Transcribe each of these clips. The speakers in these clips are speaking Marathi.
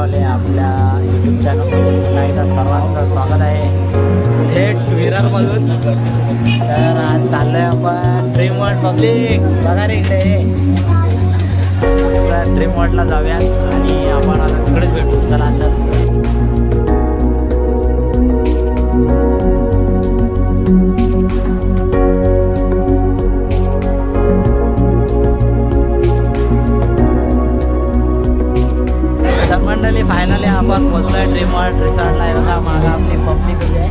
मित्रावले आपल्या यूट्यूब चॅनलमध्ये पुन्हा एकदा सर्वांचं स्वागत आहे थेट विरारमधून. तर आज चाललोय आपण ड्रीम वर्ल्ड पब्लिक बघा रे इकडे. ड्रीम वर्ल्डला जाऊयात आणि आपण आता तिकडेच भेटू. चला तर फायनली फायनली आपण पोचलोय ड्रीम वर्ल्ड रिसॉर्टला एवढा बघा मागं आपली पब्लिक उभी आहे.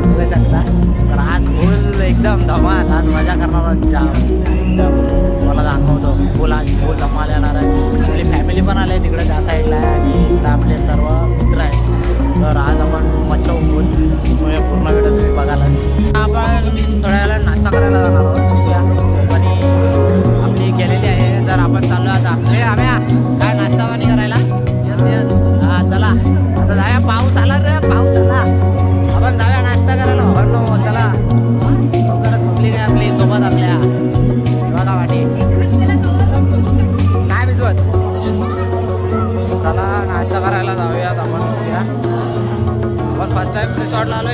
बघू शकता. तर आज फुल एकदम धमाल. आज मजा करणार जाम. एकदम. मला दाखवतो. फुल आज फुल धमाल येणार आहे. आपली फॅमिली पण आली आहे तिकडे त्या साईडला आहे. आणि इकडं आपले सर्व मित्र आहेत. तर आज आपण मच्छा फुल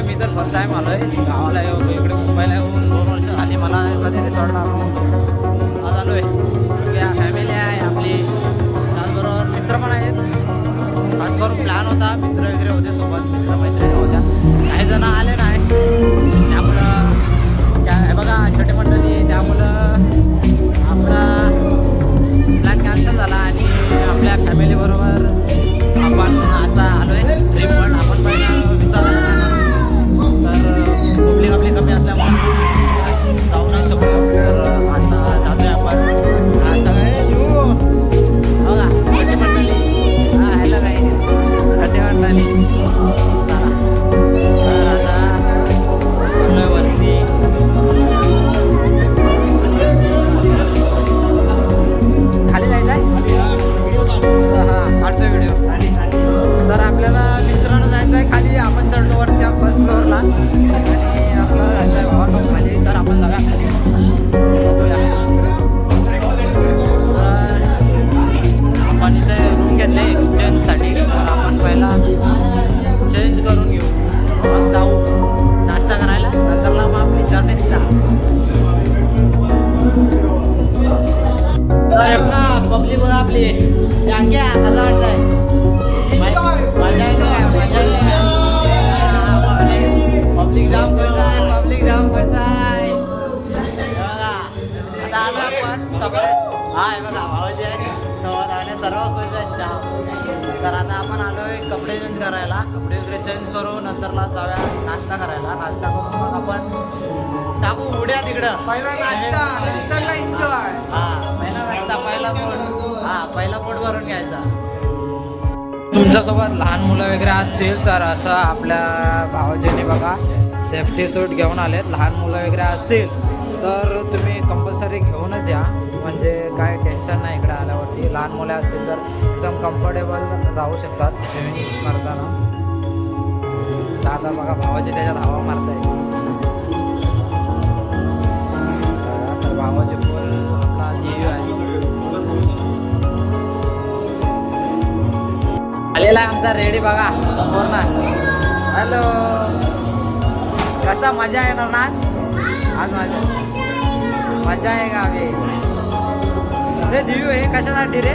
मी तर फर्स्ट टाइम आहे गावाला येऊ इकडे मुंबईला येऊन दोन वर्ष झाली मला कधी रिसॉर्टला आलो आज आलो आहे हा हे बघा भाऊजी आहे सोबत आले सर्व आहेत. जाम तर आता आपण आलोय कपडे चेंज करायला. कपडे वगैरे चेंज करू नंतरला जाऊया नाश्ता करायला. नाश्ता करून मग आपण टाकू उड्या तिकडं. पहिला नाश्ता नंतरला एन्जॉय हा पहिला नाश्ता पहिला पोट. हा पहिला पोट भरून घ्यायचा. तुमच्यासोबत लहान मुलं वगैरे असतील तर असं आपल्या भावाजीने बघा सेफ्टी सूट घेऊन आलेत. लहान मुलं वगैरे असतील तर तुम्ही कंपल्सरी घेऊनच या. म्हणजे काय टेन्शन नाही इकडे आल्यावरती. लहान मुलं असतील तर एकदम कम्फर्टेबल राहू शकतात स्विमिंग करताना. आता बघा भावाची त्याच्यात हवा मारताय तर भावाजी पूल आपला जीव आहे. आलेला आमचा रेडी बघा समोर ना हॅलो. कसा मजा येणार ना? आज माझ्या मजा आहे का आम्ही रे दिव्यू आहे कशासाठी रे?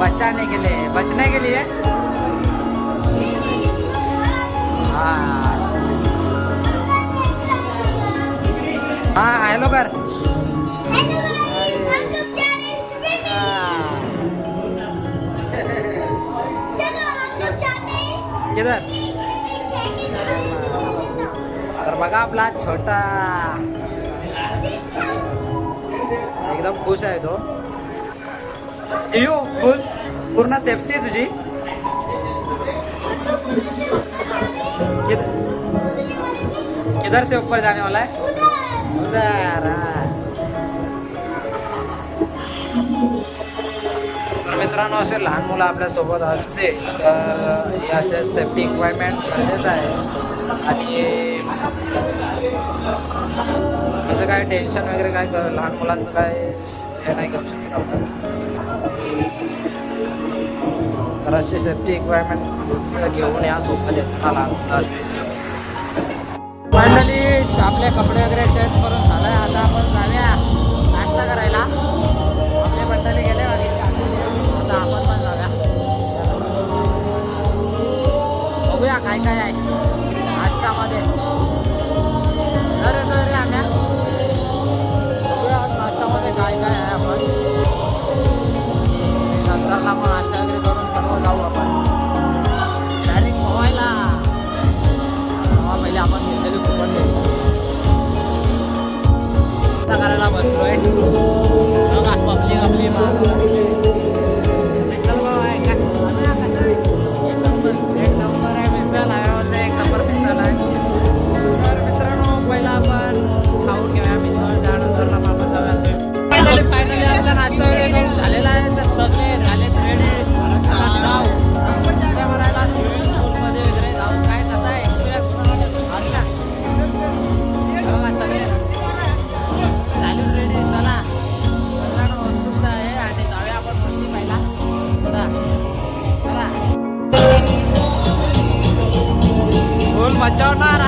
बचाने के लिए बचने के लिए? हा। हा हॅलो कर। किधर? तर बघा आपला छोटा। एकदम खुश आहे तो. येऊ फुल पूर्ण सेफ्टी आहे तुझी. किधर किधर से ऊपर जाने वाला है? उधर मित्रांनो असे लहान मुलं आपल्यासोबत असते तर हे असे सेफ्टी इक्वायरमेंट गरजेचं आहे. आणि इथं काय टेन्शन वगैरे काय कर लहान मुलांचं काय हे नाही करू शकत आपण. तर अशी सेफ्टी इक्वायरमेंट घेऊन या सोबत येताना लागत असते फायनली आपले कपडे वगैरे चेंज करून झालं आता आपण जाऊया नाश्ता करायला. आपले मंडळी गेले बाकी आता आपण पण जाऊया. बघूया काय काय आहे नाश्त्यामध्ये.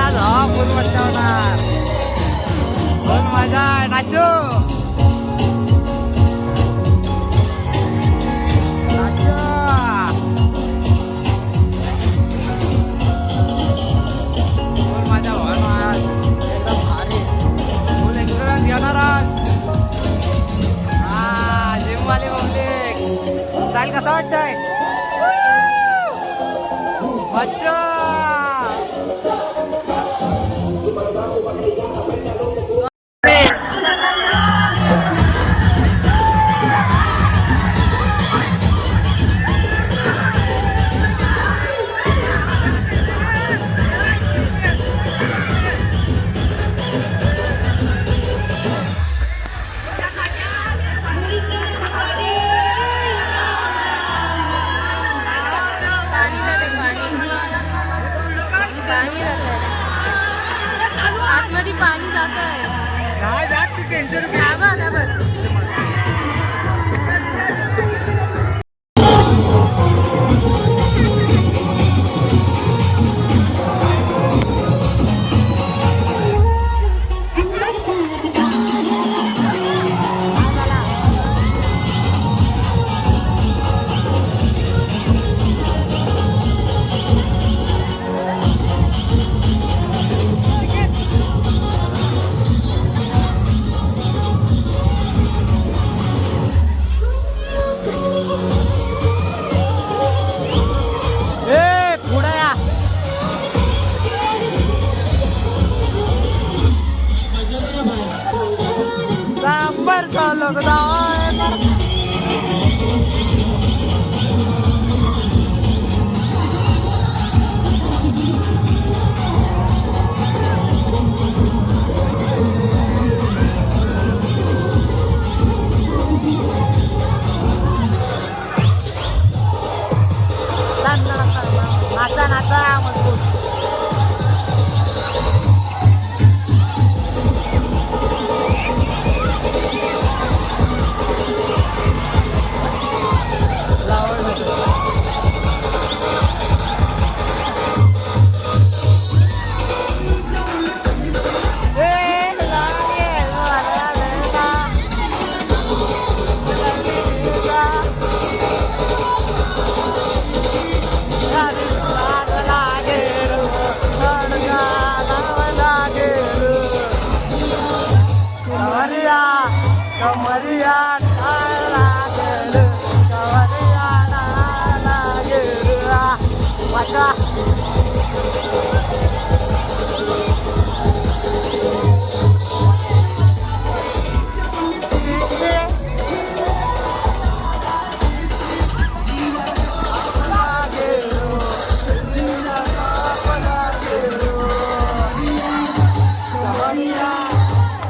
आज हा फुल मजा होणार फुल मजा नाचू. नाचू फुल मजा होणार पाणी जात आतमध्ये पाणी जात आहे बघ.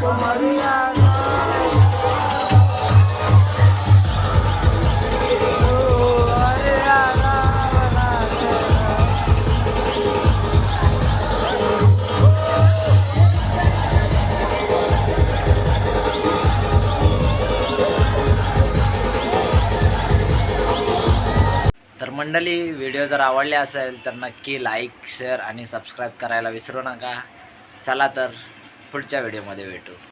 तर मंडळी व्हिडिओ जर आवडले असेल तर नक्की लाईक शेअर आणि सबस्क्राईब करायला विसरू नका. चला तर पुढच्या व्हिडिओमध्ये भेटू.